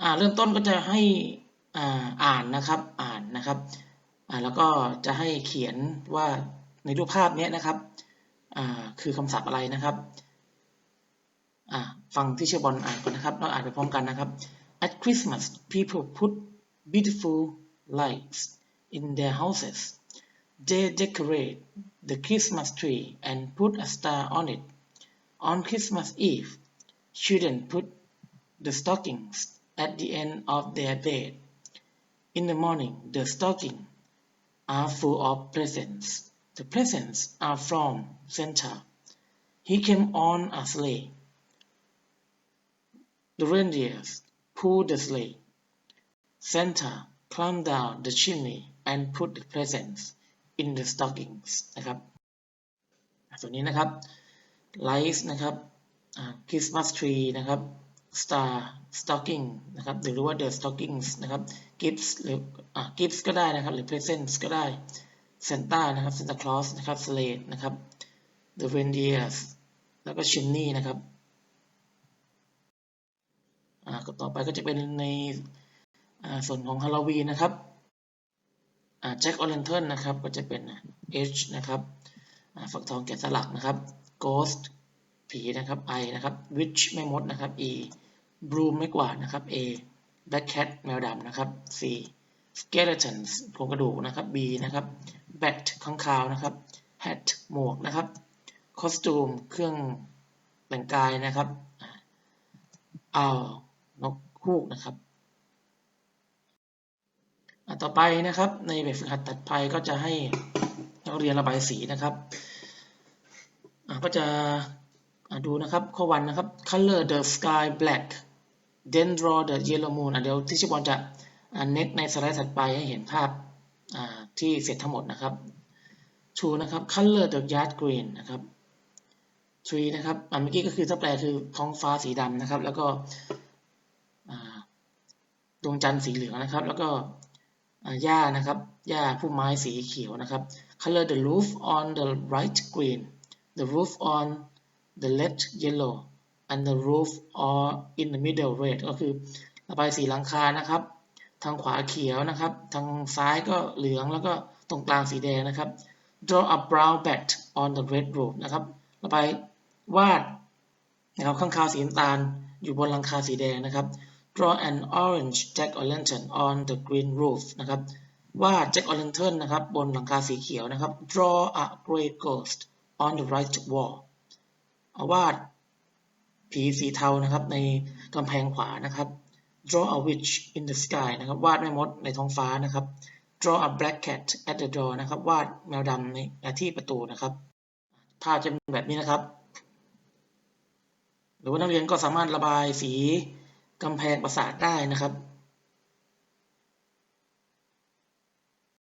อ่าเริ่มต้นก็จะให้อ่าอ่านนะครับอ่านนะครับอ่าแล้วก็จะให้เขียนว่าในรูปภาพนี้นะครับอ่าคือคำศัพท์อะไรนะครับอ่าฟังที่เชบอลอ่านก่อนนะครับเราอ่านไปพร้อมกันนะครับ At Christmas people put beautiful lights in their houses they decorate the Christmas tree and put a star on it on Christmas Eve children put the stockings at the end of their bed. In the morning, the stockings are full of presents. The presents are from Santa. He came on a sleigh. The reindeers pulled the sleigh. Santa climbed down the chimney and put the presents in the stockings นะครับส่วนนี้นะครับ lights นะครับ Christmas tree นะครับ star stocking นะครับหรือว่า the stockings นะครับ gifts หรืออ่า gifts ก็ได้นะครับ หรือ presents ก็ได้ Santa นะครับ Santa Claus นะครับ sleigh นะครับ the reindeers แล้วก็ chimney นะครับอ่าต่อไปก็จะเป็นในอ่าส่วนของฮาโลวีนนะครับอ่าแจ็คออเรนเทิลนะครับ ก็จะเป็น H นะครับอ่าฝักทองแกะสลักนะครับ Ghost ผีนะครับ I นะครับ Witch แม่มดนะครับ E Broom ไม่กวาดนะครับ A Black Cat แมวดำนะครับ C Skeletons โครงกระดูกนะครับ B นะครับ Bat ข้างคาวนะครับ Hat หมวกนะครับ Costume เครื่องแต่งกายนะครับ Owl นกฮูกนะครับอะต่อไปนะครับ ในแบบฝึกหัดตัดไปก็จะให้นักเรียนระบายสีนะครับอะก็จะอะดูนะครับข้อวันนะครับ color the sky black then draw the yellow moon อะเดี๋ยวที่ชิบอลจะเน็ตในสไลด์ถัดไปให้เห็นภาพที่เสร็จทั้งหมดนะครับ two นะครับ color the yard green นะครับ three นะครับอะเมื่อกี้ก็คือถ้าแปลคือท้องฟ้าสีดำนะครับ แล้วก็ดวงจันทร์สีเหลืองนะครับ แล้วก็หญ้านะครับหญ้าพุ่มไม้สีเขียวนะครับ color the roof on the right green the roof on the left yellow and the roof or in the middle red ก็คือระบายสีหลังคานะครับ ทางขวาเขียวนะครับ ทางซ้ายก็เหลืองแล้วก็ตรงกลางสีแดงนะครับ draw a brown bat on the red roof นะครับระบายวาดนะครับข้างคาวสีน้ำตาลอยู่บนหลังคาสีแดงนะครับ draw an orange jack o' lantern on the green roof นะครับวาด jack o' lantern นะครับบนหลังคาสีเขียวนะครับ draw a grey ghost on the right wall วาด ผีสีเทานะครับในกำแพงขวานะครับ draw a witch in the sky นะครับวาดแม่มดในท้องฟ้านะครับ draw a black cat at the door นะครับวาดแมวดำในที่ประตูนะครับภาพจะเป็นแบบนี้นะครับ หรือว่านักเรียนก็สามารถระบายสีกำแพงปราสาทได้นะครับ